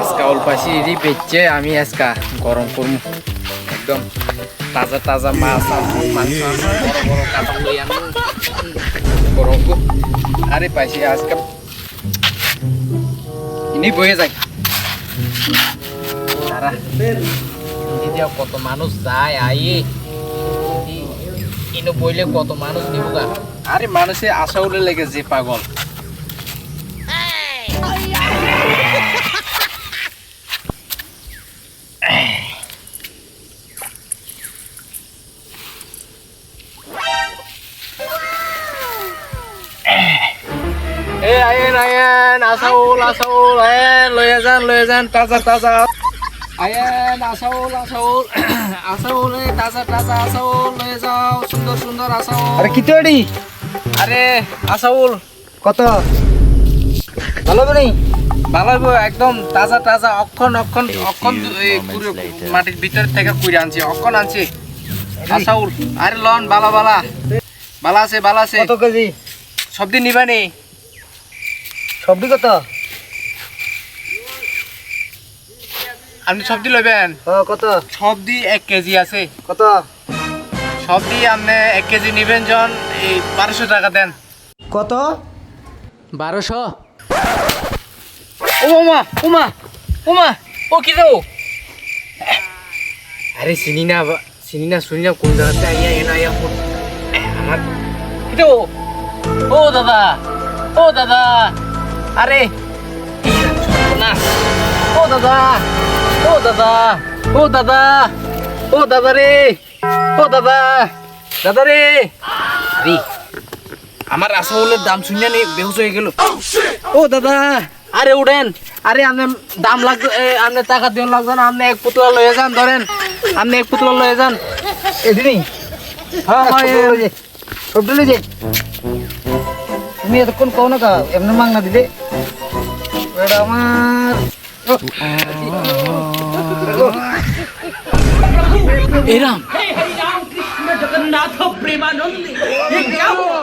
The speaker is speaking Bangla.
আজকা অল্পাশি ইরি বেচছে আমি আজকা গরম করবো একদম তাজা তাজা মাছ আছে মাংস আছে বড় বড় কাটা লই আমি গরম কর আরে পাইছি আজকে ইনি বয়ে যাই তারা এদিকে কত মানুষ যায় আইয়ে ইনো বইলে কত মানুষ নিব গা আরে মানুষে আশা উলে লেগে যে পাগল আয়েন আয়েন আসাউল আসাউল আয়েন লয়ে যান লয়ে যান তাজা তাজা। আয়েন আসাউল আসাউল আসাউল তাজা তাজা আসাউল লয়ে যাও সুন্দর সুন্দর আসাউল আরে কি তৈরি আরে আসাউল কত? ভালো নেই ভালো একদম তাজা তাজা অক্ষণ অক্ষণ অক্ষণ মাটির ভিতর থেকে কুড়ে আনছি অক্ষণ আনছি। আসাউল আরে লন বালা বালা। বালা আছে বালা আছে। কত কেজি? সবদিন নিবানি। সবজি কত আপনি সবজি লইবেন? ও কত? সবজি এক কেজি আছে। কত? সবজি আপনি এক কেজি নিবেন জন এই বারোশো টাকা দেন। কত? বারোশো? ও ওমা ওমা ওমা ও কি দেবো? আরে চিনি না চিনি না শুনি না কোন জায়গাতে আইয়া এনা আইয়া ফোন আমার কি দেবো? ও দাদা ও দাদা আরে ও দাদা ও দাদা ও দাদা ও দাদা রে ও দাদা দাদা রে আরে আমার আসলের দাম শুনে নেই বেহুশ হয়ে গেল ও দাদা আরে উঠেন আরে আপনি দাম লাগবে আপনি টাকা দিন লাগবে না আপনি এক পুতলা লয়ে যান ধরেন আপনি এক পুতলা লয়ে যান এদিনই হ্যাঁ হ্যাঁ, এ, সবজি লই যে তুমি এতক্ষণ কও না কা এমনি মাংনা দিলে এটা আমার এরাম हे हरि राम कृष्ण जगन्नाथ प्रेमानंद हे क्या हुआ